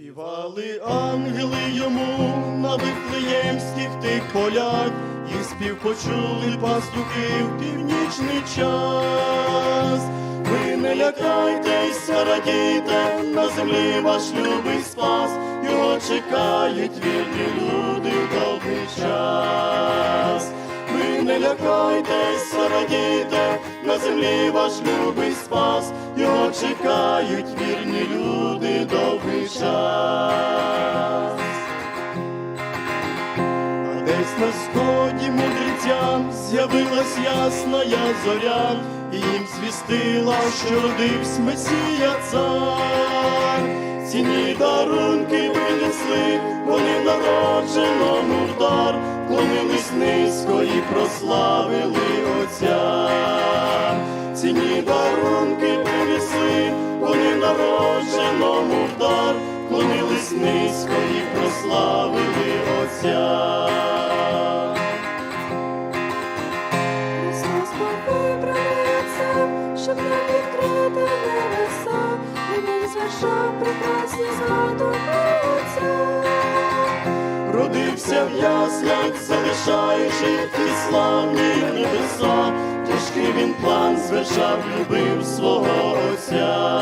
Співали ангели йому на вифлеємських тих полях, їх спів почули пастухи в північний час. Ви не лякайтеся, радійте, на землі ваш любий спас, його чекають вірні люди в довгий час. Лякайтеся, радійте, на землі ваш любий спас, його чекають вірні люди довгий час. А десь на сході мудрецям з'явилась ясна зоря, і їм звістила, що родився Месія цар. Ціні дарунки принесли, вони народженому в прославили Отця. Ціні дарунки принесли, вони народженому в дар, клонились низько і прославили Отця. Христос вибрався, щоб нам відкрити небеса, і він прекрасні Отця. Родився в яслях, залишаючи ті славні небеса, тяжкий він план звершав, любив свого Отця.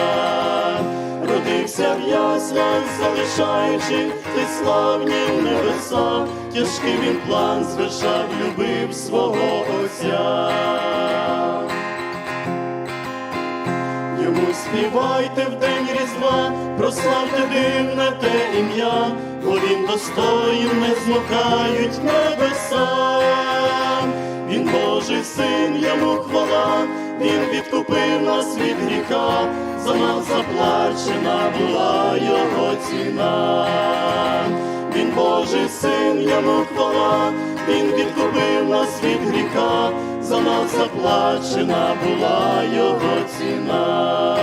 Родився в яслях, залишаючи ті славні небеса, тяжкий він план звершав, любив свого Отця. Співайте в день Різдва, прославте дивне те ім'я, бо він достоїн, не змокають небеса. Він Божий син, йому хвала, він відкупив нас від гріха, за нас заплачена була його ціна. Він Божий син, йому хвала, він відкупив нас від гріха, за нас заплачена була його ціна.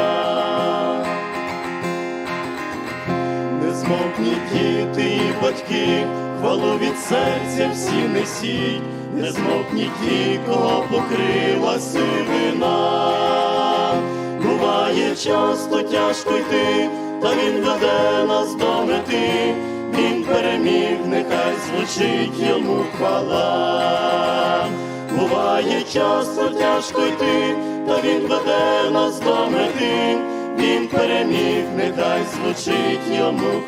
Не змовкніть діти і батьки, хвалу від серця всі несіть, не змовкніть ті, кого покрила сивина. Буває часто тяжко йти, та він веде нас до мети, він переміг, нехай звучить йому хвала. Буває часто тяжко йти, та він веде нас до мети, він переміг, нехай звучить йому.